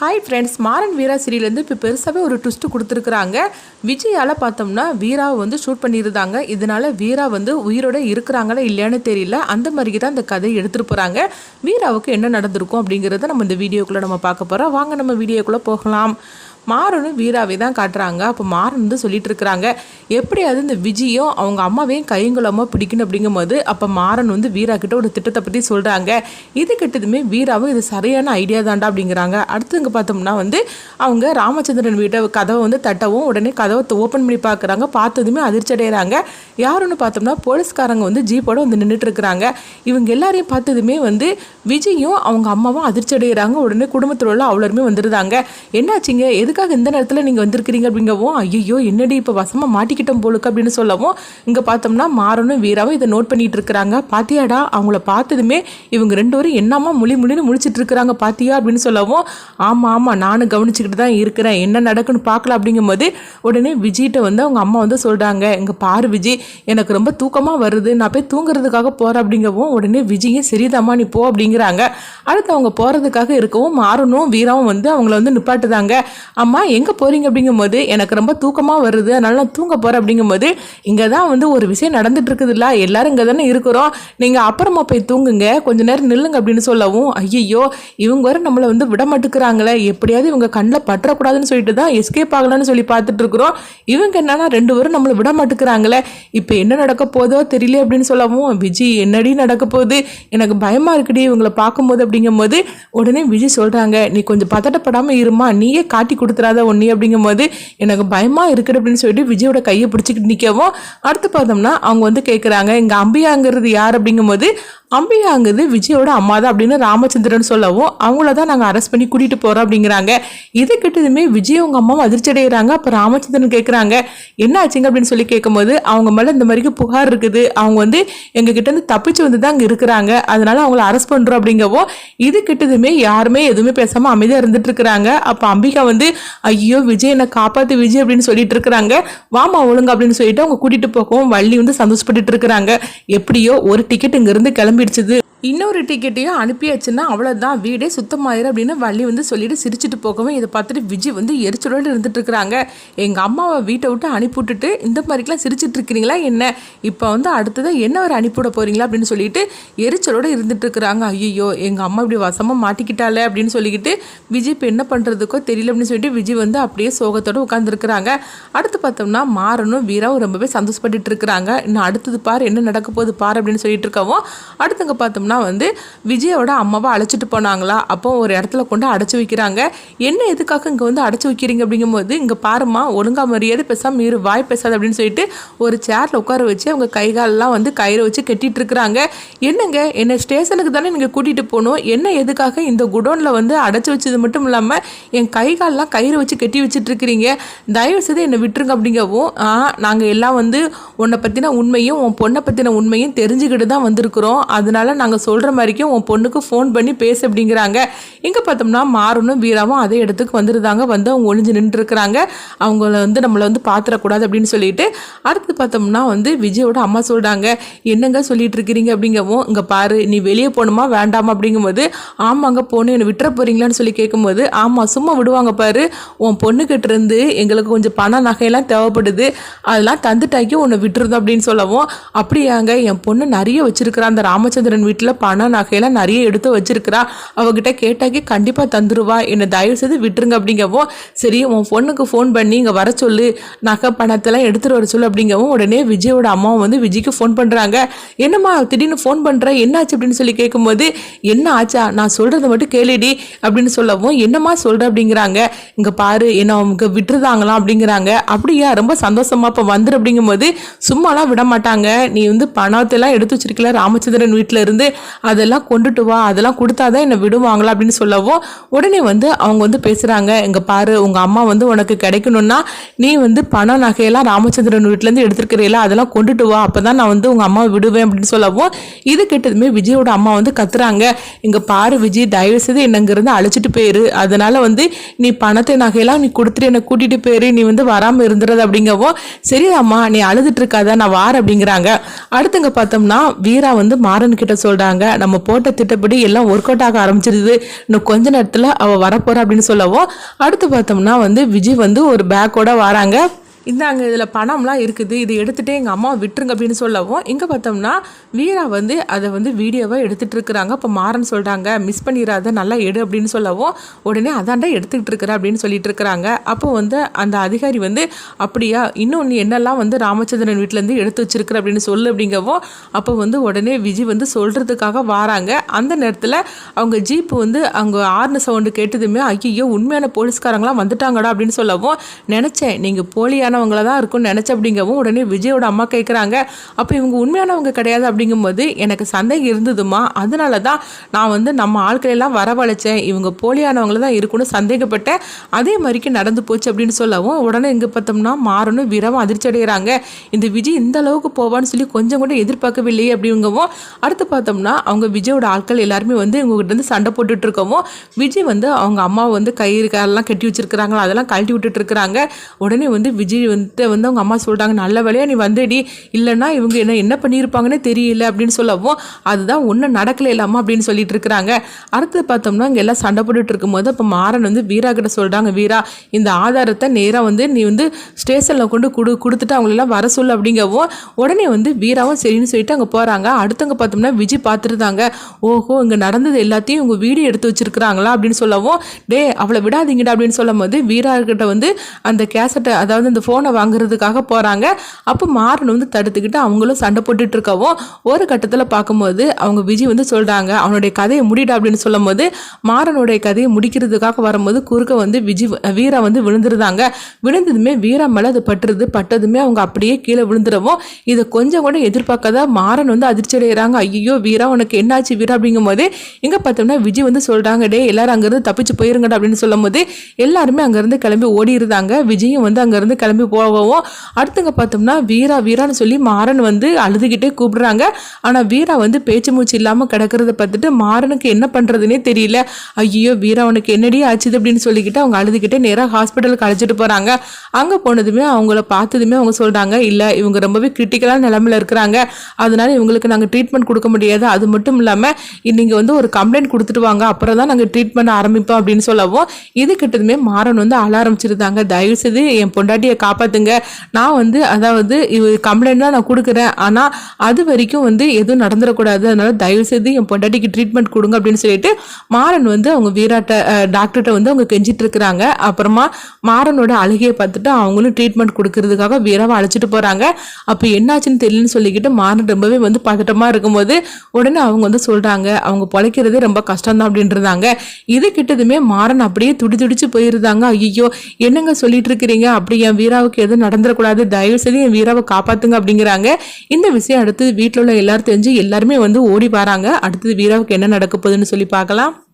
Hi friends Maran Veera சீரியலேருந்து இப்போ பெருசாகவே ஒரு ட்விஸ்ட்டு கொடுத்துருக்குறாங்க. விஜயால் பார்த்தோம்னா வீராவை வந்து ஷூட் பண்ணியிருந்தாங்க. இதனால வீரா வந்து உயிரோட இருக்கிறாங்களா இல்லையான்னு தெரியல. அந்த மாதிரி தான் இந்த கதையை எடுத்துகிட்டு போகிறாங்க வீராவுக்கு என்ன நடந்திருக்கும் அப்படிங்கிறத நம்ம இந்த வீடியோக்குள்ளே நம்ம பார்க்க போகிறோம் வாங்க நம்ம வீடியோக்குள்ளே போகலாம். மாறனும் வீராவை தான் காட்டுறாங்க. அப்போ மாறன் வந்து சொல்லிட்டு இருக்கிறாங்க எப்படியாவது இந்த விஜயும் அவங்க அம்மாவையும் கைங்குளமாக பிடிக்கணும். அப்படிங்கும்போது அப்போ மாறன் வந்து வீரா கிட்ட ஒரு திட்டத்தை பற்றி சொல்கிறாங்க இது கிட்டதுமே வீராவும் இது சரியான ஐடியா தாண்டா அப்படிங்கிறாங்க. அடுத்தவங்க பார்த்தோம்னா வந்து அவங்க ராமச்சந்திரன் வீட்டை கதவை வந்து தட்டவும் உடனே கதவை ஓப்பன் பண்ணி பார்க்குறாங்க பார்த்ததுமே அதிர்ச்சி அடைகிறாங்க யாருன்னு பார்த்தோம்னா போலீஸ்காரங்க வந்து ஜீப்போட வந்து நின்றுட்டு இருக்கிறாங்க இவங்க எல்லாரையும் பார்த்ததுமே வந்து விஜயும் அவங்க அம்மாவும் அதிர்ச்சி அடைகிறாங்க உடனே குடும்பத்தில் உள்ள அவ்வளோருமே வந்துருந்தாங்க என்னாச்சுங்க? எதுக்கு எதுக்காக இந்த நேரத்தில் நீங்கள் வந்திருக்கிறீங்க அப்படிங்கவும் ஐயோ என்னடி இப்போ வசமாக மாட்டிக்கிட்டோம் போலுக்கு அப்படின்னு சொல்லவும் இங்கே பார்த்தோம்னா மாறனும் வீராவும் இதை நோட் பண்ணிட்டு இருக்கிறாங்க. பாத்தியாடா அவங்கள பார்த்ததுமே இவங்க ரெண்டு பேரும் என்னம்மா முழி முழின்னு முழிச்சிட்டு இருக்கிறாங்க பாத்தியா அப்படின்னு சொல்லவும் ஆமாம் ஆமாம் நானும் கவனிச்சுக்கிட்டு தான் இருக்கிறேன். என்ன நடக்குன்னு பார்க்கலாம் அப்படிங்கும்போது உடனே விஜய்கிட்ட வந்து அவங்க அம்மா வந்து சொல்கிறாங்க இங்கே பாரு விஜய் எனக்கு ரொம்ப தூக்கமாக வருது. நான் போய் தூங்குறதுக்காக போகிறேன் அப்படிங்கவும் உடனே விஜயும் சரிதாம்மா நீ போ அப்படிங்கிறாங்க. அடுத்து அவங்க போகிறதுக்காக இருக்கவும் மாறனும் வீராவும் வந்து அவங்கள வந்து நிப்பாட்டுதாங்க. அம்மா எங்கே போகிறீங்க அப்படிங்கும்போது எனக்கு ரொம்ப தூக்கமாக வருது. அதனால நான் தூங்க போகிறேன் அப்படிங்கும்போது இங்கே தான் வந்து ஒரு விஷயம் நடந்துட்டு இருக்குதுல்ல. எல்லாரும் இங்கே தானே இருக்கிறோம். நீங்கள் அப்புறமா போய் தூங்குங்க. கொஞ்ச நேரம் நில்லுங்க அப்படின்னு சொல்லவும் ஐயோ இவங்க வர நம்மளை வந்து விட மாட்டுக்கிறாங்களே எப்படியாவது இவங்க கண்ணில் பற்றக்கூடாதுன்னு சொல்லிட்டு தான் எஸ்கேப் ஆகலாம்னு சொல்லி பார்த்துட்டு இருக்கிறோம். இவங்க என்னன்னா ரெண்டு பேரும் நம்மளை விட மாட்டுக்கிறாங்களே இப்போ என்ன நடக்க போதோ தெரியல அப்படின்னு சொல்லவும் விஜி என்னடி நடக்க போகுது? எனக்கு பயமாக இருக்குடி இவங்களை பார்க்கும்போது அப்படிங்கும்போது உடனே விஜய் சொல்கிறாங்க நீ கொஞ்சம் பதட்டப்படாமல் இருமா. நீயே காட்டி கொடுத்துறாத ஒன்னி அப்படிங்கும்போது எனக்கு பயமாக இருக்குது அப்படின்னு சொல்லிட்டு விஜயோட கையை பிடிச்சிக்கிட்டு நிற்கவும் அடுத்து பார்த்தோம்னா அவங்க வந்து கேட்குறாங்க எங்கள் அம்பியாங்கிறது யார்? அப்படிங்கும்போது அம்பியாங்கிறது விஜயோட அம்மா தான் அப்படின்னு ராமச்சந்திரன் சொல்லவும் அவங்கள தான் நாங்கள் அரெஸ்ட் பண்ணி கூட்டிகிட்டு போகிறோம் அப்படிங்கிறாங்க. இது கிட்டதுமே விஜய் அவங்க அம்மாவும் அதிர்ச்சி அடைகிறாங்க அப்போ ராமச்சந்திரன் கேட்குறாங்க என்ன ஆச்சுங்க அப்படின்னு சொல்லி கேட்கும்போது அவங்க மேலே இந்த மாதிரிக்கு புகார் இருக்குது. அவங்க வந்து எங்கள் கிட்டேருந்து தப்பிச்சு வந்து தான் அங்கே இருக்கிறாங்க. அதனால அவங்கள அரெஸ்ட் பண்ணுறோம் அப்படிங்கவும் இது கிட்டதுமே யாருமே எதுவுமே பேசாமல் அமைதியாக இருந்துட்டு இருக்கிறாங்க. அப்போ அம்பிகா வந்து ஐயோ விஜய் என்னை காப்பாத்து விஜய் அப்படின்னு சொல்லிட்டு இருக்கிறாங்க. வாமா ஒழுங்கு அப்படின்னு சொல்லிட்டு அவங்க கூட்டிட்டு போகவும் வள்ளி வந்து சந்தோஷப்பட்டுட்டு இருக்கிறாங்க. எப்படியோ ஒரு டிக்கெட் இங்கிருந்து கிளம்பிடுச்சுது. இன்னொரு டிக்கெட்டையும் அனுப்பியாச்சுன்னா அவ்வளோதான் வீடே சுத்தமாயிரும் அப்படின்னு வள்ளி வந்து சொல்லிட்டு சிரிச்சிட்டு போகவும் இதை பார்த்துட்டு விஜய் வந்து எரிச்சலோடு இருந்துட்டு இருக்கிறாங்க எங்கள் அம்மாவை வீட்டை விட்டு அனுப்பிவிட்டுட்டு இந்த மாதிரிக்கெலாம் சிரிச்சிட்டு இருக்கிறீங்களா என்ன? இப்போ வந்து அடுத்ததாக என்ன ஒரு அனுப்பிவிட போகிறீங்களா அப்படின்னு சொல்லிட்டு எரிச்சலோடு இருந்துட்டு இருக்கிறாங்க ஐயோ எங்கள் அம்மா இப்படி வசமாக மாட்டிக்கிட்டாலே அப்படின்னு சொல்லிக்கிட்டு விஜய் இப்போ என்ன பண்ணுறதுக்கோ தெரியல அப்படின்னு சொல்லிட்டு விஜய் வந்து அப்படியே சோகத்தோடு உட்காந்துருக்குறாங்க அடுத்து பார்த்தோம்னா மாறனும் வீராவும் ரொம்பவே சந்தோஷப்பட்டுட்டு இருக்கிறாங்க இன்னும் அடுத்தது பாரு என்ன நடக்க போகுது பாரு அப்படின்னு சொல்லிட்டு இருக்கவும் அடுத்தங்க பார்த்தோம்னா வந்து விஜயோட அம்மாவை அழைச்சிட்டு போனாங்களா? அப்போ ஒரு இடத்துல கொண்டு அடைச்சி வைக்கிறாங்க. என்ன எதுக்காக இங்கே வந்து அடைச்சி வைக்கிறீங்க? அப்படிங்கும்போது இங்கே பாருமா ஒழுங்கா மரியாதை பேசாமல் இரு வாய் பேசாது அப்படின்னு சொல்லிட்டு ஒரு சேரில் உட்கார வச்சு அவங்க கை காலெல்லாம் வந்து கயிறை வச்சு கட்டிட்டு இருக்கிறாங்க. என்னங்க? என்னை ஸ்டேஷனுக்கு தானே நீங்கள் கூட்டிகிட்டு போகணும்? என்ன எதுக்காக இந்த குடோனில் வந்து அடைச்சி வச்சது மட்டும் இல்லாமல் என் கை காலெலாம் கயிறு வச்சு கட்டி வச்சுட்டு இருக்கிறீங்க? தயவு செய்து என்னை விட்டுருங்க அப்படிங்கவும் நாங்கள் எல்லாம் வந்து உன்னை பற்றின உண்மையும் உன் பொண்ணை பற்றின உண்மையும் தெரிஞ்சுக்கிட்டு தான் வந்திருக்கிறோம். அதனால நாங்கள் சொல்கிற மாதிரிக்கும் உன் பொண்ணுக்கு ஃபோன் பண்ணி பேசு அப்படிங்கிறாங்க. இங்கே பார்த்தோம்னா மாறனும் வீராவும் அதே இடத்துக்கு வந்துருந்தாங்க வந்து அவங்க ஒளிஞ்சு நின்றுருக்குறாங்க. அவங்கள வந்து நம்மளை வந்து பார்த்துடக்கூடாது அப்படின்னு சொல்லிட்டு அடுத்து பார்த்தோம்னா வந்து விஜயோட அம்மா சொல்கிறாங்க என்னங்க சொல்லிட்டு இருக்கிறீங்க அப்படிங்கவும் இங்கே பாரு நீ வெளியே போகணுமா வேண்டாமா? அப்படிங்கும்போது ஆமாங்க போகணும். என்னை விட்டுற போகிறீங்களான்னு சொல்லி கேட்கும்போது ஆமாம் சும்மா விடுவாங்க பாரு. உன் பொண்ணுக்கிட்ட இருந்து எங்களுக்கு கொஞ்சம் பண நகையெல்லாம் தேவைப்படுது. அதெல்லாம் தந்துட்டாக்கி உன்னை விட்டுருந்தோம் அப்படின்னு சொல்லவும் அப்படியாங்க என் பொண்ணு நிறைய வச்சிருக்கிறா. அந்த ராமச்சந்திரன் வீட்டில் பண நகையெல்லாம் நிறைய எடுத்து வச்சிருக்கிறா. அவகிட்ட கேட்டாக்கி கண்டிப்பாக தந்துருவா. என்னை தயவு செய்து விட்டுருங்க அப்படிங்கவும் சரி உன் பொண்ணுக்கு ஃபோன் பண்ணி இங்கே வர சொல்லு. நகை பணத்தெல்லாம் எடுத்துகிட்டு வர சொல்லு அப்படிங்கவும் உடனே விஜயோட அம்மாவும் வந்து விஜய்க்கு ஃபோன் பண்ணுறாங்க என்னம்மா திடீர்னு ஃபோன் பண்ணுற என்னாச்சு? அப்படின்னு சொல்லி கேட்கும்போது என்ன ஆச்சா? நான் சொல்கிறத மட்டும் கேளுடி அப்படின்னு சொல்லவும் என்னம்மா சொல்கிற அப்படிங்கிறாங்க. இங்கே பாரு என்ன அவங்க விட்டுருதாங்களாம் அப்படிங்கிறாங்க. அப்படியா? ரொம்ப சந்தோஷமா இப்போ வந்துரு அப்படிங்கும்போது சும்மாலாம் விட மாட்டாங்க நீ வந்து பணத்தெல்லாம் எடுத்து வச்சிருக்கல ராமச்சந்திரன் வீட்டில் இருந்து. அதெல்லாம் கொண்டுட்டு வா அதெல்லாம் கொடுத்தாதான் என்னை விடுவாங்களா அப்படின்னு சொல்லவும் உடனே வந்து அவங்க வந்து பேசுகிறாங்க இங்கே பாரு உங்கள் அம்மா வந்து உனக்கு கிடைக்கணும்னா நீ வந்து பண நகையெல்லாம் ராமச்சந்திரன் வீட்டிலேருந்து எடுத்துருக்கிறீல அதெல்லாம் கொண்டுட்டு வா அப்போ தான் நான் வந்து உங்கள் அம்மாவை விடுவேன் அப்படின்னு சொல்லவும் இது கெட்டதுமே விஜயோட அம்மா வந்து கத்துறாங்க இங்கே பாரு விஜய் தயவு செய்து என்னங்கிறது அழைச்சிட்டு போயிரு அதனால் வந்து நீ பணத்தை நகையெல்லாம் நீ கொடுத்துட்டு என்னை கூட்டிகிட்டு போயிரு நீ வந்து வராமல் இருந்துறது அப்படிங்கவும் சரி அம்மா நீ அழுதுட்டு இருக்காத நான் வார அப்படிங்கிறாங்க. அடுத்துங்க பார்த்தோம்னா வீரா வந்து மாறன் கிட்ட சொல்கிறாங்க சொல்கிறாங்க நம்ம போட்ட திட்டப்படி எல்லாம் ஒர்க் அவுட் ஆக ஆரம்பிச்சிருது. இன்னும் கொஞ்ச நேரத்தில் அவள் வரப்போகிறா அப்படின்னு சொல்லவும் அடுத்து பார்த்தோம்னா வந்து விஜய் வந்து ஒரு பேக்கோட வராங்க. இந்தாங்க இதில் பணம்லாம் இருக்குது இது எடுத்துகிட்டே எங்கள் அம்மா விட்டுருங்க அப்படின்னு சொல்லவும் இங்கே பார்த்தோம்னா வீரா வந்து அதை வந்து வீடியோவாக எடுத்துகிட்டு இருக்கிறாங்க இப்போ மாறன் சொல்கிறாங்க மிஸ் பண்ணிடாத நல்லா எடு அப்படின்னு சொல்லவும் உடனே அதாண்டா எடுத்துக்கிட்டு இருக்கிற அப்படின்னு சொல்லிட்டு இருக்கிறாங்க அப்போ வந்து அந்த அதிகாரி வந்து அப்படியா இன்னும் நீ என்னெல்லாம் வந்து ராமச்சந்திரன் வீட்டிலேருந்து எடுத்து வச்சிருக்கிற அப்படின்னு சொல்லு அப்படிங்கவும் அப்போ வந்து உடனே விஜய் வந்து சொல்கிறதுக்காக வராங்க. அந்த நேரத்தில் அவங்க ஜீப் வந்து அவங்க ஆர்ன சவுண்டு கேட்டதுமே ஐயோ உண்மையான போலீஸ்காரங்களாம் வந்துட்டாங்கடா அப்படின்னு சொல்லவும் நினச்சேன் நீங்கள் போலியான போலியானவங்கள தான் இருக்கும்னு நினச்ச அப்படிங்கவும் உடனே விஜயோட அம்மா கேட்குறாங்க அப்போ இவங்க உண்மையானவங்க கிடையாது அப்படிங்கும்போது எனக்கு சந்தேகம் இருந்ததுமா அதனால தான் நான் வந்து நம்ம ஆட்களெல்லாம் வரவழைச்சேன். இவங்க போலியானவங்கள தான் இருக்கும்னு சந்தேகப்பட்டேன். அதே மாதிரிக்கு நடந்து போச்சு அப்படின்னு சொல்லவும் உடனே இங்கே பார்த்தோம்னா மாறணும் விரவம் அதிர்ச்சி அடைகிறாங்க. இந்த விஜய் இந்த அளவுக்கு போவான்னு சொல்லி கொஞ்சம் கூட எதிர்பார்க்கவில்லையே அப்படிங்கவும் அடுத்து பார்த்தோம்னா அவங்க விஜயோட ஆட்கள் எல்லாருமே வந்து இவங்ககிட்ட இருந்து சண்டை போட்டுட்டு இருக்கவும் விஜய் வந்து அவங்க அம்மாவை வந்து கயிறு காலெல்லாம் கட்டி வச்சிருக்கிறாங்களா? அதெல்லாம் கழட்டி விட்டுட்டு இருக்கிறாங்க. உடனே வந்து விஜய் வந்து வந்து அவங்க அம்மா சொல்கிறாங்க நல்ல வேலையாக நீ வந்துடி. இல்லைன்னா இவங்க என்ன என்ன பண்ணியிருப்பாங்கன்னே தெரியல அப்படின்னு சொல்லவும் அதுதான் ஒன்றும் நடக்கல இல்லாமல் அப்படின்னு சொல்லிட்டு இருக்கிறாங்க. அடுத்து பார்த்தோம்னா இங்கே எல்லாம் சண்டை போட்டுட்டு இருக்கும்போது அப்போ மாறன் வந்து வீரா கிட்ட சொல்கிறாங்க வீரா இந்த ஆதாரத்தை நேராக வந்து நீ வந்து ஸ்டேஷனில் கொண்டு கொடு கொடுத்துட்டு அவங்களெல்லாம் வர சொல்லு அப்படிங்கவும் உடனே வந்து வீராவும் சரின்னு சொல்லிட்டு அங்கே போகிறாங்க அடுத்தவங்க பார்த்தோம்னா விஜய் பார்த்துருந்தாங்க ஓஹோ இங்கே நடந்தது எல்லாத்தையும் உங்கள் வீடியோ எடுத்து வச்சிருக்கிறாங்களா? அப்படின்னு சொல்லவும் டே அவளை விடாதீங்கடா அப்படின்னு சொல்லும் போது வீரா கிட்ட வந்து அந்த கேசட்டை அதாவது அந்த ஃபோன் வாங்குறதுக்காக போகிறாங்க அப்போ மாறன் வந்து தடுத்துக்கிட்டு அவங்களும் சண்டை போட்டுட்டு இருக்கவும் ஒரு கட்டத்தில் பார்க்கும்போது அவங்க விஜய் வந்து சொல்கிறாங்க அவனுடைய கதையை முடிடா அப்படின்னு சொல்லும் போது மாறனுடைய கதையை முடிக்கிறதுக்காக வரும்போது குறுக்க வந்து விஜய் வீரா வந்து விழுந்துருந்தாங்க. விழுந்ததுமே வீரா மேலே அது பட்டுருது. பட்டதுமே அவங்க அப்படியே கீழே விழுந்துடவும் இதை கொஞ்சம் கூட எதிர்பார்க்காத மாறன் வந்து அதிர்ச்சி அடைகிறாங்க ஐயோ வீரா உனக்கு என்னாச்சு வீரா? அப்படிங்கும் போது இங்கே பார்த்தோம்னா விஜய் வந்து சொல்கிறாங்க டே எல்லாரும் அங்கேருந்து தப்பிச்சு போயிருங்கடா அப்படின்னு சொல்லும் போது எல்லாருமே அங்கேருந்து கிளம்பி ஓடி இருந்தாங்க விஜயும் வந்து அங்கேருந்து கிளம்பி போகவும் அடுத்தங்க பார்த்தோம்னா வீரா வீரான்னு சொல்லி மாறன் வந்து அழுதுகிட்டே கூப்பிடுறாங்க. ஆனால் வீரா வந்து பேச்சு மூச்சு இல்லாமல் கிடக்கிறத பார்த்துட்டு மாறனுக்கு என்ன பண்ணுறதுனே தெரியல. ஐயோ வீரா உனக்கு என்னடி ஆச்சுது அப்படின்னு சொல்லிக்கிட்டு அவங்க அழுதுகிட்டே நேராக ஹாஸ்பிட்டலுக்கு அழைச்சிட்டு போகிறாங்க அங்கே போனதுமே அவங்கள பார்த்ததுமே அவங்க சொல்கிறாங்க இல்லை இவங்க ரொம்பவே கிரிட்டிக்கலான நிலமையில் இருக்கிறாங்க. அதனால இவங்களுக்கு நாங்கள் ட்ரீட்மெண்ட் கொடுக்க முடியாது. அது மட்டும் இல்லாமல் நீங்கள் வந்து ஒரு கம்ப்ளைண்ட் கொடுத்துட்டு வாங்க. அப்புறம் தான் நாங்கள் ட்ரீட்மெண்ட் ஆரம்பிப்போம் அப்படின்னு சொல்லவும் இது கிட்டதுமே மாறன் வந்து அழ ஆரம்பிச்சிருந்தாங்க. தயவு செய்து என் பொண்டாட்டியை காப்பாற்றுங்க நான் வந்து அதாவது இவ கம்ப்ளைண்ட் தான் நான் கொடுக்குறேன். ஆனால் அது வரைக்கும் வந்து எதுவும் நடந்துடக்கூடாது. அதனால் தயவு செய்து என் பொண்டாட்டிக்கு ட்ரீட்மெண்ட் கொடுங்க அப்படின்னு சொல்லிட்டு மாறன் வந்து அவங்க வீராட்ட டாக்டர்கிட்ட வந்து அவங்க கெஞ்சிட்டு இருக்கிறாங்க. அப்புறமா மாறனோட அழுகையை பார்த்துட்டு அவங்களும் ட்ரீட்மெண்ட் கொடுக்கறதுக்காக வீராவை அழைச்சிட்டு போகிறாங்க அப்போ என்னாச்சுன்னு தெரியலன்னு சொல்லிக்கிட்டு மாறன் ரொம்பவே வந்து பதட்டமாக இருக்கும்போது உடனே அவங்க வந்து சொல்கிறாங்க அவங்க பொழைக்கிறதே ரொம்ப கஷ்டம் தான் அப்படின்றாங்க இது கிட்டதுமே மாறன் அப்படியே துடி துடிச்சு போயிருந்தாங்க. ஐயோ என்னங்க சொல்லிட்டு இருக்கிறீங்க? அப்படி என் வீராவுக்கு எதுவும் நடந்துடக்கூடாது. தயவு செய்து என் வீராவை காப்பாத்துங்க அப்படிங்கிறாங்க. இந்த விஷயம் அடுத்து வீட்டில் உள்ள எல்லாரும் தெரிஞ்சு எல்லாருமே வந்து ஓடி வராங்க. அடுத்தது வீராவுக்கு என்ன நடக்க போகுதுன்னு சொல்லி பார்க்கலாம்.